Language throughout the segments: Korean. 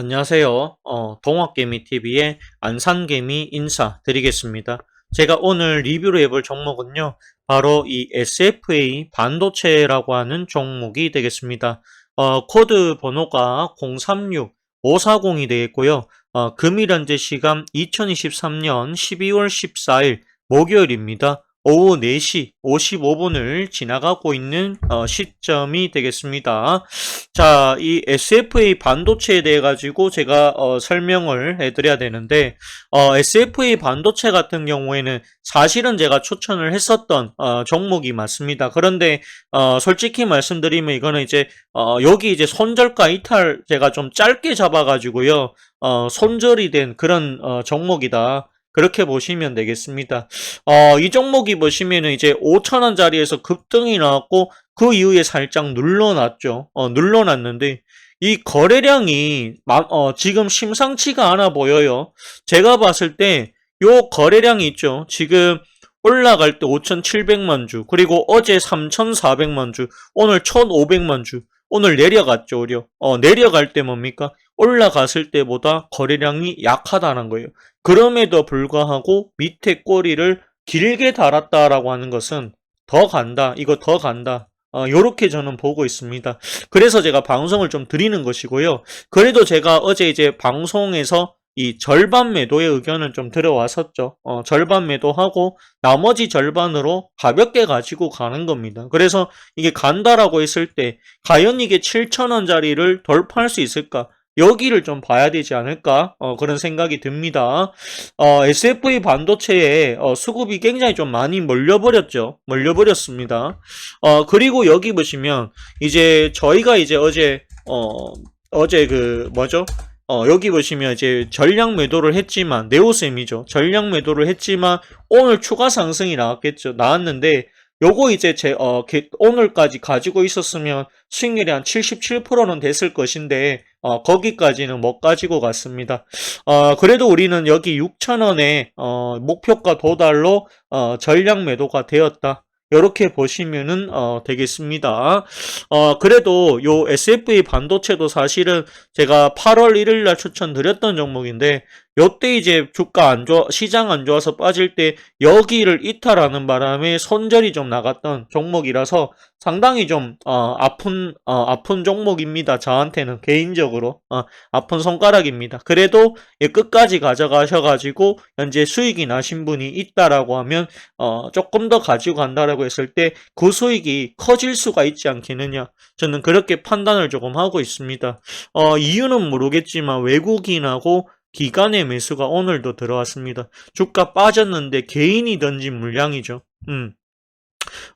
안녕하세요. 어, 동학개미TV의 안산개미 인사드리겠습니다. 제가 오늘 리뷰를 해볼 종목은요. 바로 이 SFA 반도체라고 하는 종목이 되겠습니다. 어, 코드 번호가 036540이 되겠고요. 어, 금일 현재 시간 2023년 12월 14일 목요일입니다. 오후 4시 55분을 지나가고 있는 어, 시점이 되겠습니다. 자, 이 SFA 반도체에 대해 가지고 제가 어, 설명을 해드려야 되는데 어, SFA 반도체 같은 경우에는 사실은 제가 추천을 했었던 어, 종목이 맞습니다. 그런데 어, 솔직히 말씀드리면 이거는 이제 어, 여기 이제 손절가 이탈 제가 좀 짧게 잡아가지고요 어, 손절이 된 그런 어, 종목이다. 그렇게 보시면 되겠습니다. 어, 이 종목이 보시면은 이제 5천원짜리에서 급등이 나왔고, 그 이후에 살짝 눌러놨죠. 어, 눌러놨는데, 이 거래량이, 마- 어, 지금 심상치가 않아 보여요. 제가 봤을 때, 요 거래량이 있죠. 지금 올라갈 때 5,700만 주, 그리고 어제 3,400만 주, 오늘 1,500만 주, 오늘 내려갔죠, 오히려. 어, 내려갈 때 뭡니까? 올라갔을 때보다 거래량이 약하다는 거예요. 그럼에도 불구하고 밑에 꼬리를 길게 달았다라고 하는 것은 더 간다. 이거 더 간다. 어, 요렇게 저는 보고 있습니다. 그래서 제가 방송을 좀 드리는 것이고요. 그래도 제가 어제 이제 방송에서 이 절반 매도의 의견을 좀 들어왔었죠. 어, 절반 매도하고 나머지 절반으로 가볍게 가지고 가는 겁니다. 그래서 이게 간다라고 했을 때 과연 이게 7천원짜리를 돌파할 수 있을까? 여기를 좀 봐야 되지 않을까? 어, 그런 생각이 듭니다. 어, SFA 반도체에 어, 수급이 굉장히 좀 많이 몰려버렸죠. 몰려버렸습니다. 어, 그리고 여기 보시면 이제 저희가 이제 어제 어, 어제 그 뭐죠? 어, 여기 보시면 이제 전량 매도를 했지만 네오셈이죠. 전량 매도를 했지만 오늘 추가 상승이 나왔겠죠. 나왔는데 요거 이제 제 어, 게- 오늘까지 가지고 있었으면 수익률이 한 77%는 됐을 것인데 어, 거기까지는 못 가지고 갔습니다. 어, 그래도 우리는 여기 6,000원에 어, 목표가 도달로 어, 전량 매도가 되었다. 이렇게 보시면은 어, 되겠습니다. 어, 그래도 요 SFA 반도체도 사실은 제가 8월 1일 날 추천드렸던 종목인데 요때 이제 주가 안 좋아 시장 안 좋아서 빠질 때 여기를 이탈하는 바람에 손절이 좀 나갔던 종목이라서 상당히 좀 어, 아픈 어, 아픈 종목입니다. 저한테는 개인적으로 어, 아픈 손가락입니다. 그래도 예, 끝까지 가져가셔가지고 현재 수익이 나신 분이 있다라고 하면 어, 조금 더 가지고 간다라고 했을 때 그 수익이 커질 수가 있지 않겠느냐 저는 그렇게 판단을 조금 하고 있습니다. 어, 이유는 모르겠지만 외국인하고 기관의 매수가 오늘도 들어왔습니다. 주가 빠졌는데 개인이 던진 물량이죠. 음.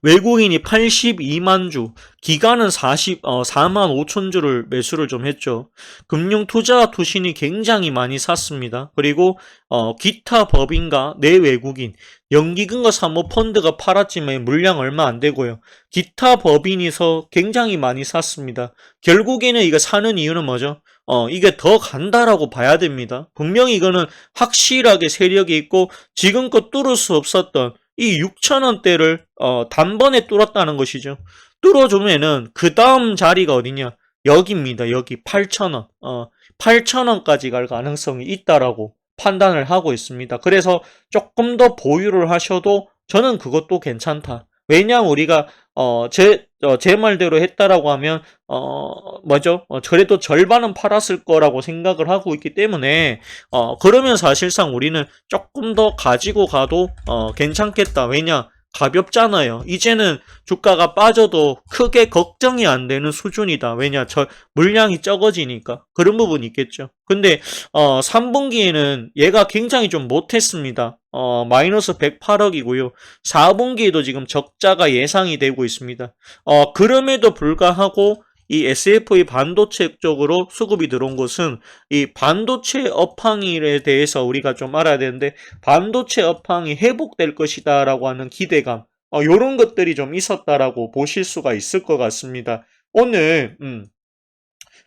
외국인이 82만 주, 기관은 40, 어, 4만 5천 주를 매수를 좀 했죠. 금융 투자 투신이 굉장히 많이 샀습니다. 그리고 어, 기타 법인과 내 외국인, 연기금과 사모펀드가 팔았지만 물량 얼마 안 되고요. 기타 법인이서 굉장히 많이 샀습니다. 결국에는 이거 사는 이유는 뭐죠? 어, 이게 더 간다라고 봐야 됩니다. 분명히 이거는 확실하게 세력이 있고 지금껏 뚫을 수 없었던 이 6천원대를 어, 단번에 뚫었다는 것이죠. 뚫어주면은 그 다음 자리가 어디냐? 여기입니다. 여기 8천원. 어, 8천원까지 갈 가능성이 있다라고 판단을 하고 있습니다. 그래서 조금 더 보유를 하셔도 저는 그것도 괜찮다. 왜냐하면 우리가 어, 제, 어, 제 말대로 했다라고 하면 어, 뭐죠? 어, 그래도 절반은 팔았을 거라고 생각을 하고 있기 때문에 어, 그러면 사실상 우리는 조금 더 가지고 가도 어, 괜찮겠다. 왜냐? 가볍잖아요. 이제는 주가가 빠져도 크게 걱정이 안 되는 수준이다. 왜냐? 저 물량이 적어지니까. 그런 부분이 있겠죠. 근데 어, 3분기에는 얘가 굉장히 좀 못했습니다. 어, 마이너스 108억이고요. 4분기에도 지금 적자가 예상이 되고 있습니다. 어, 그럼에도 불구하고 이 SF의 반도체 쪽으로 수급이 들어온 것은 이 반도체 업황에 대해서 우리가 좀 알아야 되는데 반도체 업황이 회복될 것이다 라고 하는 기대감 어, 이런 것들이 좀 있었다라고 보실 수가 있을 것 같습니다. 오늘 음,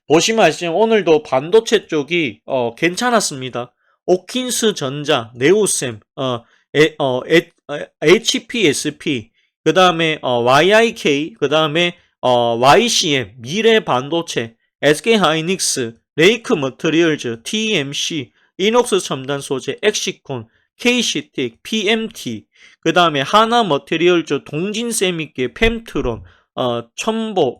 보시면 아시지만 오늘도 반도체 쪽이 어, 괜찮았습니다. 오킨스 전자, 네오셈, 어, 에, 어, 에, 어, HPSP, 그 다음에 어, YIK, 그 다음에 어, YCM, 미래 반도체, SK 하이닉스, 레이크 머터리얼즈, TMC, 이녹스 첨단 소재, 엑시콘, KC텍, PMT, 그 다음에 하나 머테리얼즈, 동진세미계, 펜트론, 어, 첨보,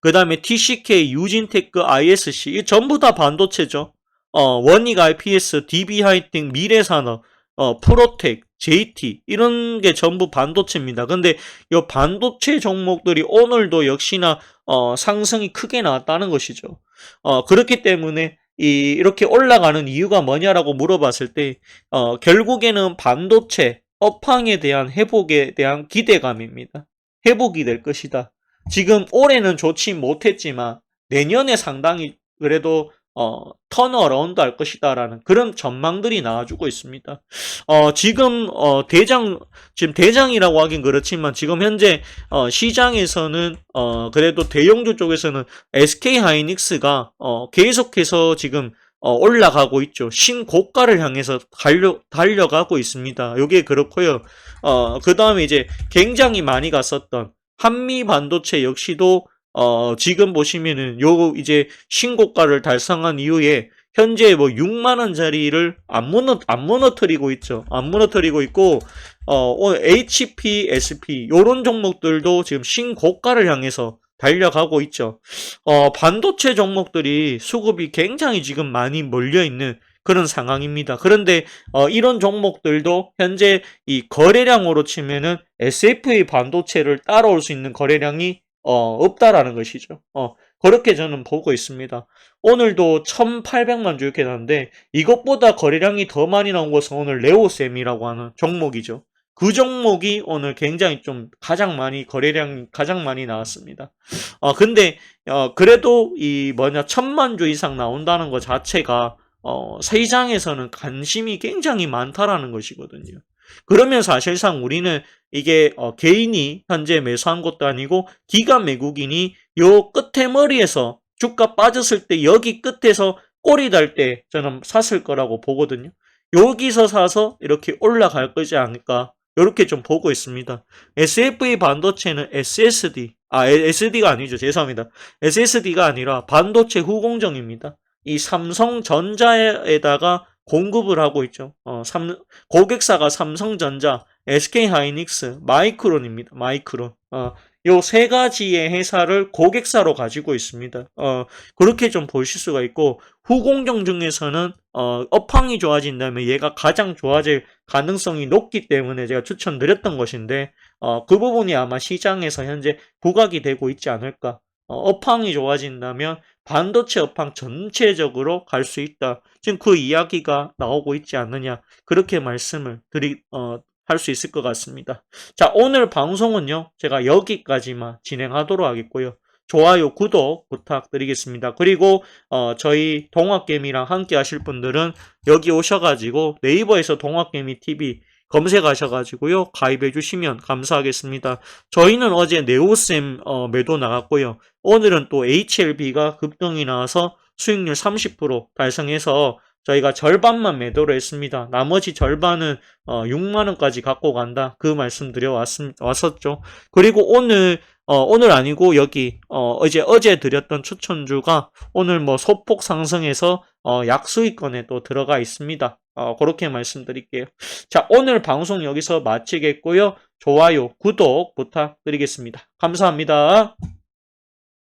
그 다음에 TCK, 유진테크, ISC, 이 전부 다 반도체죠. 어, 원익 IPS, DB 하이텍, 미래산업, 어, 프로텍, JT, 이런 게 전부 반도체입니다. 근데 이 반도체 종목들이 오늘도 역시나, 어, 상승이 크게 나왔다는 것이죠. 어, 그렇기 때문에 이, 이렇게 올라가는 이유가 뭐냐라고 물어봤을 때, 어, 결국에는 반도체, 업황에 대한 회복에 대한 기대감입니다. 회복이 될 것이다. 지금 올해는 좋지 못했지만 내년에 상당히 그래도 어, 턴어라운드 할 것이다라는 그런 전망들이 나와주고 있습니다. 어, 지금 어, 대장 지금 대장이라고 하긴 그렇지만 지금 현재 어, 시장에서는 어, 그래도 대형주 쪽에서는 SK 하이닉스가 어, 계속해서 지금 어, 올라가고 있죠. 신고가를 향해서 달려, 달려가고 있습니다. 요게 그렇고요. 어, 그 다음에 이제 굉장히 많이 갔었던 한미 반도체 역시도 어, 지금 보시면은 요 이제 신고가를 달성한 이후에 현재 뭐 6만 원짜리를 안 무너 안 무너뜨리고 있죠. 안 무너뜨리고 있고 어, HP, SP 요런 종목들도 지금 신고가를 향해서 달려가고 있죠. 어, 반도체 종목들이 수급이 굉장히 지금 많이 몰려 있는 그런 상황입니다. 그런데 어, 이런 종목들도 현재 이 거래량으로 치면은 SFA 반도체를 따라올 수 있는 거래량이 어, 없다라는 것이죠. 어, 그렇게 저는 보고 있습니다. 오늘도 1800만 주 이렇게 나는데 이것보다 거래량이 더 많이 나온 것은 오늘 레오셈이라고 하는 종목이죠. 그 종목이 오늘 굉장히 좀 가장 많이 거래량이 가장 많이 나왔습니다. 어 근데 어 그래도 이 뭐냐 천만 주 이상 나온다는 것 자체가 어 시장에서는 관심이 굉장히 많다라는 것이거든요. 그러면 사실상 우리는 이게 어 개인이 현재 매수한 것도 아니고 기관 매국인이 요 끝에 머리에서 주가 빠졌을 때 여기 끝에서 꼬리 달 때 저는 샀을 거라고 보거든요. 여기서 사서 이렇게 올라갈 거지 않을까 이렇게 좀 보고 있습니다. SFA 반도체는 SSD, 아, SD가 아니죠. 죄송합니다. SSD가 아니라 반도체 후공정입니다. 이 삼성전자에다가 공급을 하고 있죠. 어, 삼, 고객사가 삼성전자, SK하이닉스, 마이크론입니다. 마이크론. 어, 요세 가지의 회사를 고객사로 가지고 있습니다. 어, 그렇게 좀 보실 수가 있고, 후공정 중에서는, 어, 업황이 좋아진다면 얘가 가장 좋아질 가능성이 높기 때문에 제가 추천드렸던 것인데, 어, 그 부분이 아마 시장에서 현재 부각이 되고 있지 않을까. 어, 업황이 좋아진다면 반도체 업황 전체적으로 갈 수 있다. 지금 그 이야기가 나오고 있지 않느냐. 그렇게 말씀을 드리, 어, 할 수 있을 것 같습니다. 자, 오늘 방송은요, 제가 여기까지만 진행하도록 하겠고요. 좋아요, 구독 부탁드리겠습니다. 그리고 어, 저희 동학개미랑 함께 하실 분들은 여기 오셔가지고 네이버에서 동학개미 TV 검색하셔가지고요 가입해 주시면 감사하겠습니다. 저희는 어제 네오셈 어, 매도 나갔고요. 오늘은 또 HLB가 급등이 나와서 수익률 30% 달성해서 저희가 절반만 매도를 했습니다. 나머지 절반은 어, 6만원까지 갖고 간다. 그 말씀 드려 왔, 왔었죠. 그리고 오늘, 어, 오늘 아니고 여기, 어, 어제, 어제 드렸던 추천주가 오늘 뭐 소폭 상승해서 어, 약수익권에 또 들어가 있습니다. 어, 그렇게 말씀드릴게요. 자, 오늘 방송 여기서 마치겠고요. 좋아요, 구독 부탁드리겠습니다. 감사합니다.